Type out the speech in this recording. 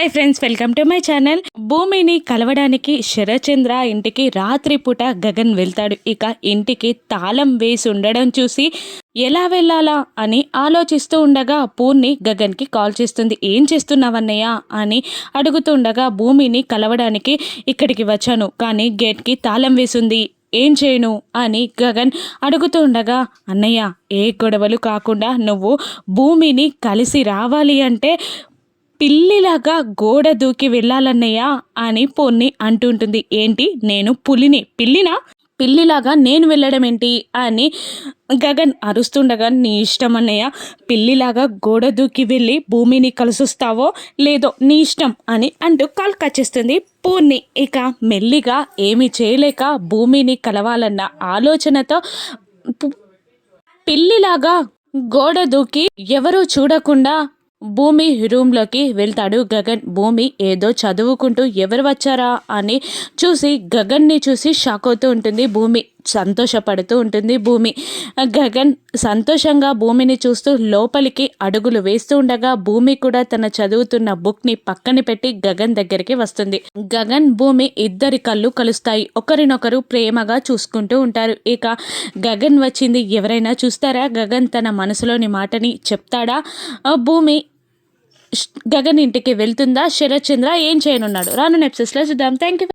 Hi friends welcome to my channel భూమిని కలవడానికి శరచంద్ర ఇంటికి రాత్రిపూట గగన్ వెళ్తాడు. ఇక ఇంటికి తాళం వేసి ఉండడం చూసి ఎలా వెళ్ళాలా అని ఆలోచిస్తూ ఉండగా పూర్ణి గగన్కి కాల్ చేస్తుంది. ఏం చేస్తున్నావన్నయ్య అని అడుగుతుండగా భూమిని కలవడానికి ఇక్కడికి వచ్చాను. కానీ గేట్కి తాళం వేసింది. ఏం చేయను? అని గగన్ అడుగుతుండగా అన్నయ్య ఏ గొడవలు కాకుండా నువ్వు భూమిని కలిసి రావాలి అంటే పిల్లిలాగా గోడ దూకి వెళ్ళాలన్నయ్య అని పొన్ని అంటుంటుంది. ఏంటి? నేను పులిని. పిల్లినా? పిల్లిలాగా నేను వెళ్ళడం ఏంటి? అని గగన్ అరుస్తుండగా నీ ఇష్టం అన్నయ్య. పిల్లిలాగా గోడ దూకి వెళ్ళి భూమిని కలుసుస్తావో లేదో నీ ఇష్టం అని అంటూ కాల్ కచ్చేస్తుంది పూర్ణి ఇక మెల్లిగా ఏమి చేయలేక భూమిని కలవాలన్న ఆలోచనతో పిల్లిలాగా గోడ దూకి ఎవరూ చూడకుండా భూమి రూమ్లోకి వెళ్తాడు గగన్. భూమి ఏదో చదువుకుంటూ ఎవరు వచ్చారా అని చూసి గగన్ని చూసి షాక్ అవుతూ ఉంటుంది భూమి. సంతోషపడుతూ ఉంటుంది భూమి. గగన్ సంతోషంగా భూమిని చూస్తూ లోపలికి అడుగులు వేస్తూ ఉండగా భూమి కూడా తన చదువుతున్న బుక్ని పక్కన పెట్టి గగన్ దగ్గరికి వస్తుంది. గగన్ భూమి ఇద్దరి కళ్ళు కలుస్తాయి. ఒకరినొకరు ప్రేమగా చూసుకుంటూ ఉంటారు. ఇక గగన్ వచ్చింది. ఎవరైనా చూస్తారా? గగన్ తన మనసులోని మాటని చెప్తాడా? భూమి గగన్ ఇంటికి వెళ్తుందా? శరత్ చంద్ర ఏం చేయనున్నాడు? రాను నెప్సెస్లో చూద్దాం. Thank you